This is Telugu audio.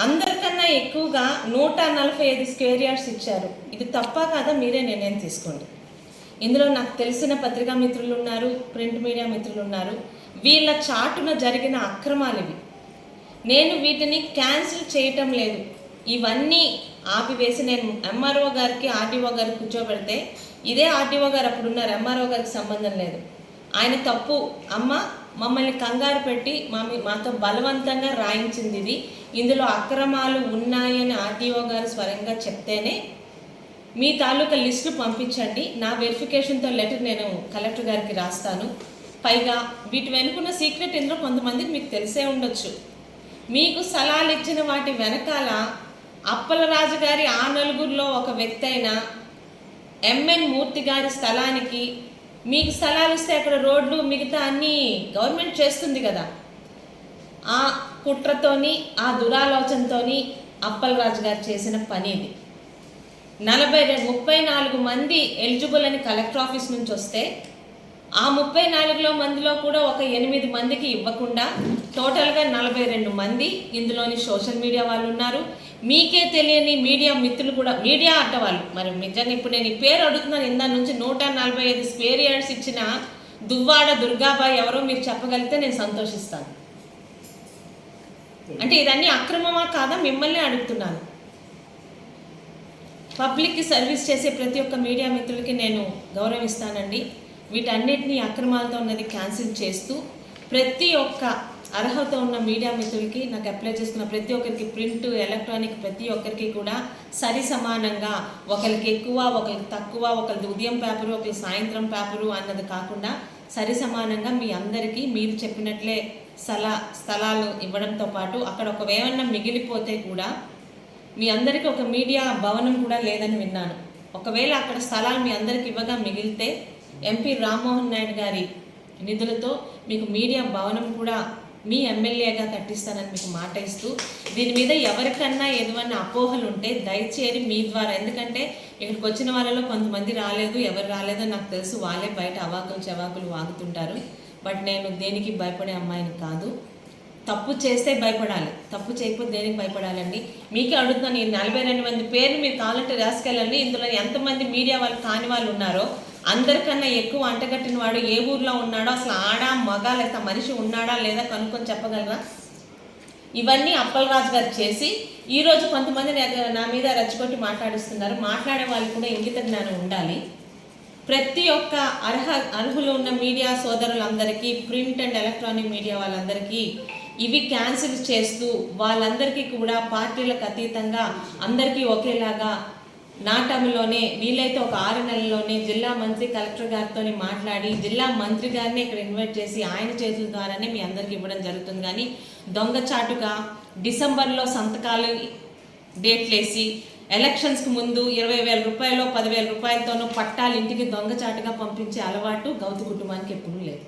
అందరికన్నా ఎక్కువగా నూట నలభై ఐదు స్క్వేర్ యార్డ్స్ ఇచ్చారు. ఇది తప్ప కాదా? మీరే నిర్ణయం తీసుకోండి. ఇందులో నాకు తెలిసిన పత్రికా మిత్రులు ఉన్నారు ప్రింట్ మీడియా మిత్రులు ఉన్నారు. వీళ్ళ చాటున జరిగిన అక్రమాలు ఇవి. నేను వీటిని క్యాన్సిల్ చేయటం లేదు. ఇవన్నీ ఆపివేసి నేను ఎంఆర్ఓ గారికి ఆర్డీఓ గారికి కూర్చోబెడితే ఇదే ఆర్డీఓ గారు అప్పుడు ఉన్నారు. ఎంఆర్ఓ గారికి సంబంధం లేదు. ఆయన తప్పు. అమ్మ మమ్మల్ని కంగారు పెట్టి మమ్మీ మాతో బలవంతంగా రాయించింది ఇది. ఇందులో అక్రమాలు ఉన్నాయని ఆర్టీఓ గారు స్వరంగా చెప్తేనే మీ తాలూకా లిస్టు పంపించండి. నా వెరిఫికేషన్తో లెటర్ నేను కలెక్టర్ గారికి రాస్తాను. పైగా వీటి వెనుకున్న సీక్రెట్ ఇందులో కొంతమందికి మీకు తెలిసే ఉండొచ్చు. మీకు స్థలాలు ఇచ్చిన వాటి వెనకాల అప్పలరాజు గారి ఆ నలుగురిలో ఒక వ్యక్తి అయిన ఎంఎన్ మూర్తి గారి స్థలానికి మీకు స్థలాలు ఇస్తే అక్కడ రోడ్లు మిగతా అన్నీ గవర్నమెంట్ చేస్తుంది కదా. ఆ కుట్రతోని ఆ దురాలోచనతోని అప్పలరాజు గారు చేసిన పని ఇది. నలభై ముప్పై నాలుగు మంది ఎలిజిబుల్ అని కలెక్టర్ ఆఫీస్ నుంచి వస్తే ఆ ముప్పై నాలుగులో మందిలో కూడా ఒక ఎనిమిది మందికి ఇవ్వకుండా టోటల్గా నలభై రెండు మంది ఇందులోని సోషల్ మీడియా వాళ్ళు ఉన్నారు. మీకే తెలియని మీడియా మిత్రులు కూడా మీడియా అడ్డవాళ్ళు మరి నిజంగా ఇప్పుడు నేను ఈ పేరు అడుగుతున్నాను ఇందా నుంచి నూట నలభై ఐదు స్పేర్ యార్డ్స్ ఇచ్చిన దువ్వాడ దుర్గాబాయ్ ఎవరో మీరు చెప్పగలిగితే నేను సంతోషిస్తాను. అంటే ఇదన్నీ అక్రమమా కాదా? మిమ్మల్ని అడుగుతున్నాను. పబ్లిక్కి సర్వీస్ చేసే ప్రతి ఒక్క మీడియా మిత్రులకి నేను గౌరవిస్తానండి. వీటన్నిటిని అక్రమాలతో ఉన్నది క్యాన్సిల్ చేస్తూ ప్రతి ఒక్క అర్హత ఉన్న మీడియా మిత్రులకి నాకు అప్లై చేసుకున్న ప్రతి ఒక్కరికి ప్రింట్ ఎలక్ట్రానిక్ ప్రతి ఒక్కరికి కూడా సరి సమానంగా ఒకరికి ఎక్కువ ఒకరికి తక్కువ ఒకరికి ఉదయం పేపరు ఒకరికి సాయంత్రం పేపరు అన్నది కాకుండా సరి సమానంగా మీ అందరికీ మీరు చెప్పినట్లే స్థల స్థలాలు ఇవ్వడంతో పాటు అక్కడ ఒక ఏమన్నా మిగిలిపోతే కూడా మీ అందరికీ ఒక మీడియా భవనం కూడా లేదని విన్నాను. ఒకవేళ అక్కడ స్థలాలు మీ అందరికి ఇవ్వగా మిగిలితే ఎంపీ రామ్మోహన్ నాయుడు గారి నిధులతో మీకు మీడియా భవనం కూడా మీ ఎమ్మెల్యేగా కట్టిస్తానని మీకు మాట ఇస్తూ దీని మీద ఎవరికన్నా ఏదైనా అపోహలు ఉంటే దయచేసి మీ ద్వారా ఎందుకంటే ఇక్కడికి వచ్చిన వాళ్ళలో కొంతమంది రాలేదు ఎవరు రాలేదో నాకు తెలుసు వాళ్ళే బయట అవాకులు చవాకులు వాగుతుంటారు. బట్ నేను దేనికి భయపడే అమ్మాయిని కాదు. తప్పు చేస్తే భయపడాలి. తప్పు చేయకపోతే దేనికి భయపడాలండి? మీకే అడుగుతున్నాను ఈ నలభై రెండు మంది పేర్లు మీరు కావాలంటే రాసుకెళ్ళండి. ఇందులో ఎంతమంది మీడియా వాళ్ళు కాని వాళ్ళు ఉన్నారో అందరికన్నా ఎక్కువ అంటగట్టిన వాడు ఏ ఊర్లో ఉన్నాడో అసలు ఆడ మగ లేదా మనిషి ఉన్నాడా లేదా కనుక్కొని చెప్పగలరా ఇవన్నీ అప్పలరాజు గారు చేసి ఈరోజు కొంతమంది నా- మీద రెచ్చగొట్టి మాట్లాడిస్తున్నారు. మాట్లాడే వాళ్ళు కూడా ఇంగిత జ్ఞానం ఉండాలి. ప్రతి ఒక్క అర్హ అర్హులు ఉన్న మీడియా సోదరులందరికీ ప్రింట్ అండ్ ఎలక్ట్రానిక్ మీడియా వాళ్ళందరికీ ఇవి క్యాన్సిల్ చేస్తూ వాళ్ళందరికీ కూడా పార్టీలకు అతీతంగా అందరికీ ఒకేలాగా నాటంలోనే వీలైతే ఒక ఆరు నెలల్లోనే జిల్లా మంత్రి కలెక్టర్ గారితో మాట్లాడి జిల్లా మంత్రి గారిని ఇక్కడ ఇన్వైట్ చేసి ఆయన చేతుల ద్వారానే మీ అందరికి ఇవ్వడం జరుగుతుంది. కానీ దొంగచాటుగా డిసెంబర్లో సంతకాలు డేట్లేసి ఎలక్షన్స్కి ముందు ఇరవై వేల రూపాయలు పదివేల రూపాయలతోనూ పట్టాలు ఇంటికి దొంగచాటుగా పంపించే అలవాటు గౌతు కుటుంబానికి ఎప్పుడూ లేదు.